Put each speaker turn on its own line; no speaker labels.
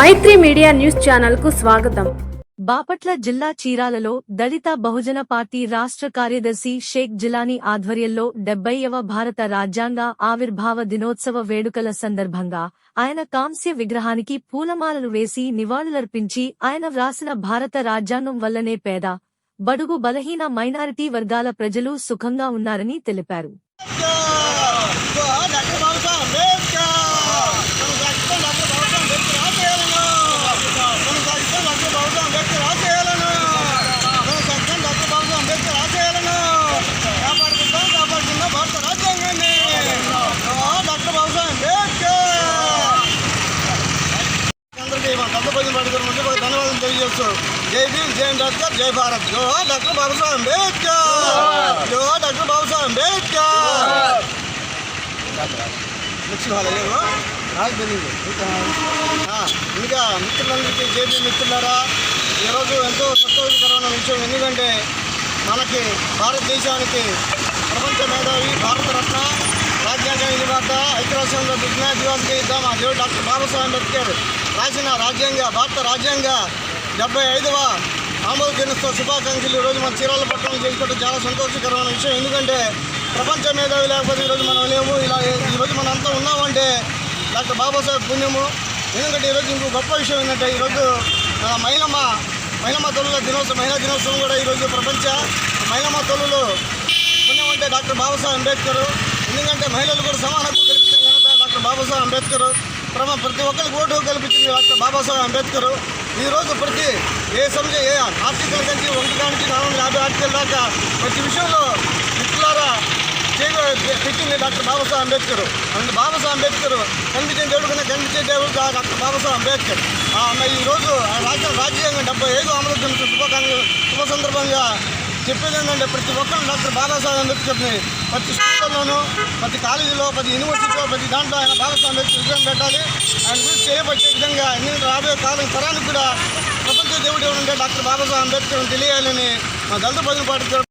మైత్రి media news ఛానల్కు స్వాగతం.
బాపట్ల జిల్లా చీరాలలో దళిత బహుజన పార్టీ రాష్ట్ర కార్యదర్శి షేక్ జిలానీ ఆధ్వర్యంలో డెబ్బైవ భారత రాజ్యాంగ ఆవిర్భావ దినోత్సవ వేడుకల సందర్భంగా ఆయన కాంస్య విగ్రహానికి పూలమాలలు వేసి నివాళులర్పించి ఆయన వ్రాసిన భారత రాజ్యాంగం వల్లనే పేద బడుగు బలహీన మైనారిటీ వర్గాల ప్రజలు సుఖంగా ఉన్నారని తెలిపారు
డాక్టర్ బాబాసాహెబ్ అంబేద్కర్ మన సాక్షితం డాక్టర్ బాబాసాహెబ్ అంబేద్కర్ ఆశయాలను మన సాక్షితం డాక్టర్ బాబాసాహెబ్ అంబేద్కర్ ఆశయాలను మన సాక్షితం డాక్టర్ బాబాసాహెబ్ అంబేద్కర్ ఆశయాలను కాపాడుకుందాం కాపాడుకుందాం భారత రాజ్యాంగాన్ని జోహార్ డాక్టర్ బాబాసాహెబ్ అంబేద్కర్ అందరికీ మా పెద్ద పదిన పడుకుని ముందు ఒక ధన్యవాదాలు తెలియజేస్తూ జై భీమ్ జై అంబేద్కర్ జై భారత్. జోహార్ డాక్టర్ బాబాసాహెబ్ అంబేద్కర్. జోహార్. డాక్టర్ బాబాసాహెబ్ అంబేద్కర్. నాకు తెలియదు ఇంకా మిత్రులందరికీ జేబీ మిత్రులారా ఈరోజు ఎంతో సంతోషకరమైన విషయం ఎందుకంటే మనకి భారతదేశానికి ప్రపంచ మేధావి భారతరత్న రాజ్యాంగ నిర్మాత ఐక్యరాజ్యంలో విజ్ఞాన దివాస్కి ఇద్దాం. ఆ దేవుడు డాక్టర్ బాబాసాహెబ్ అంబేద్కర్ రాసిన రాజ్యాంగ భారత రాజ్యాంగ డెబ్బై ఐదవ ఆమోద దినోత్సవ శుభాకాంక్షలు. ఈరోజు మన చీరాల పట్టణం చేసుకోవడం చాలా సంతోషకరమైన విషయం. ఎందుకంటే ప్రపంచ మేధావి లేకపోతే ఈరోజు మనం లేము ఇలా ఈరోజు మనం అంతా ఉన్నామంటే డాక్టర్ బాబాసాహెబ్ పుణ్యము. ఎందుకంటే ఈరోజు ఇంకో గొప్ప విషయం ఏంటంటే ఈరోజు ఆ, మహిళమ్మ మహిళమ్మ తొలుల దినోత్సవం మహిళా దినోత్సవం కూడా ఈరోజు ప్రపంచ మహిళమ్మ తొలులు పుణ్యం అంటే డాక్టర్ బాబాసాహెబ్ అంబేద్కర్. ఎందుకంటే మహిళలు కూడా సమాన హక్కు కల్పించిన డాక్టర్ బాబాసాహెబ్ అంబేద్కర్. ప్రతి ఒక్కరికి ఓటు కల్పించింది డాక్టర్ బాబాసాహెబ్ అంబేద్కర్. ఈ రోజు ప్రతి ఏ సంస్థ ఏ ఆర్టికల్ నుంచి ఒకటి కానికి నాలుగు యాభై ఆర్టికల్ దాకా ప్రతి విషయంలో మిత్రులారా పెట్టింది డాక్టర్ బాబాసాహెబ్ అంబేద్కర్. అండ్ బాబాసాహెబ్ అంబేద్కర్ కనిపించే దేవుడు కన్నా కనిపించే దేవుడు డాక్టర్ బాబాసాహెబ్ అంబేద్కర్. ఈరోజు ఈ రోజు ఆ రాజ్యం రాజ్యాంగం డెబ్బై ఐదు అమలు దినోత్సవ శుభ సందర్భంగా చెప్పేది ఏంటంటే ప్రతి ఒక్కరు డాక్టర్ బాబాసాహెబ్ చెప్పింది ప్రతి స్కూళ్ళలోనూ ప్రతి కాలేజీలో ప్రతి యూనివర్సిటీలో ప్రతి దాంట్లో ఆయన బాలాసాహెబ్ అంబేద్కర్ విగ్రహం పెట్టాలి. ఆయన గురించి తెలియపరిచే విధంగా ఎందుకంటే రాబోయే కాలం తరానికి కూడా ప్రపంచ దేవుడు ఎవరంటే డాక్టర్ బాబాసాహెబ్ అంబేద్కర్ తెలియాలని మా దళిత ప్రజల పార్టీ